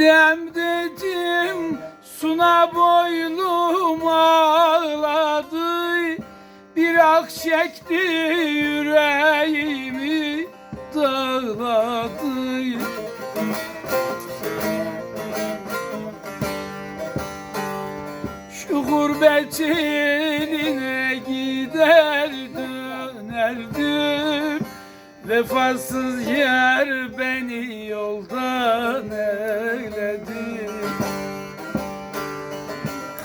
Gidem dedim suna boylum ağladı. Bir ak çekti yüreğimi dağladı. Şu gurbet eline gider dönerdim. Vefasız yer beni yoldan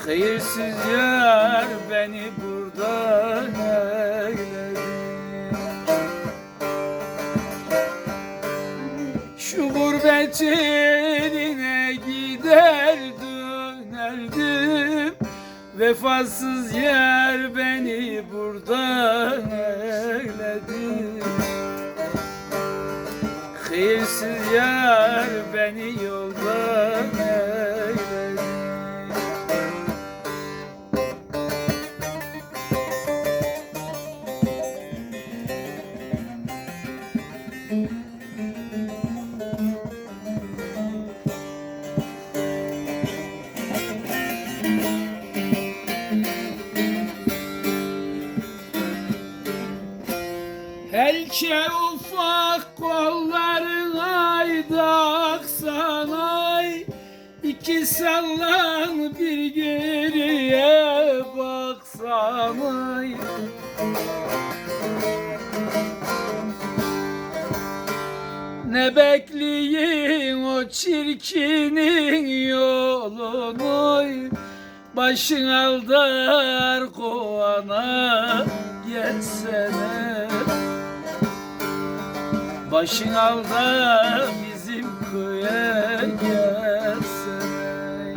Hayırsız yer beni buradan eyledi Şu gurbet eline gider dönerdim. Vefasız yer beni buradan eyledi Hayırsız yer beni yoldan Elçe ufak kolların aydak sanay. İki sallan bir geriye baksanay. Ne bekleyin o çirkinin yolunu Başın aldar kovana gelsene Başın alda bizim köye gelsene.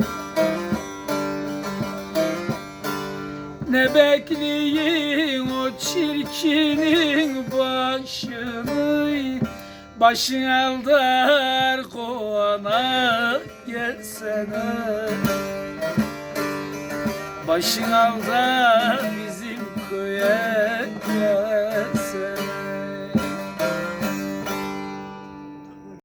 Ne bekleyin o çirkinin başını? Başın aldar kovana gelsene. Başın alda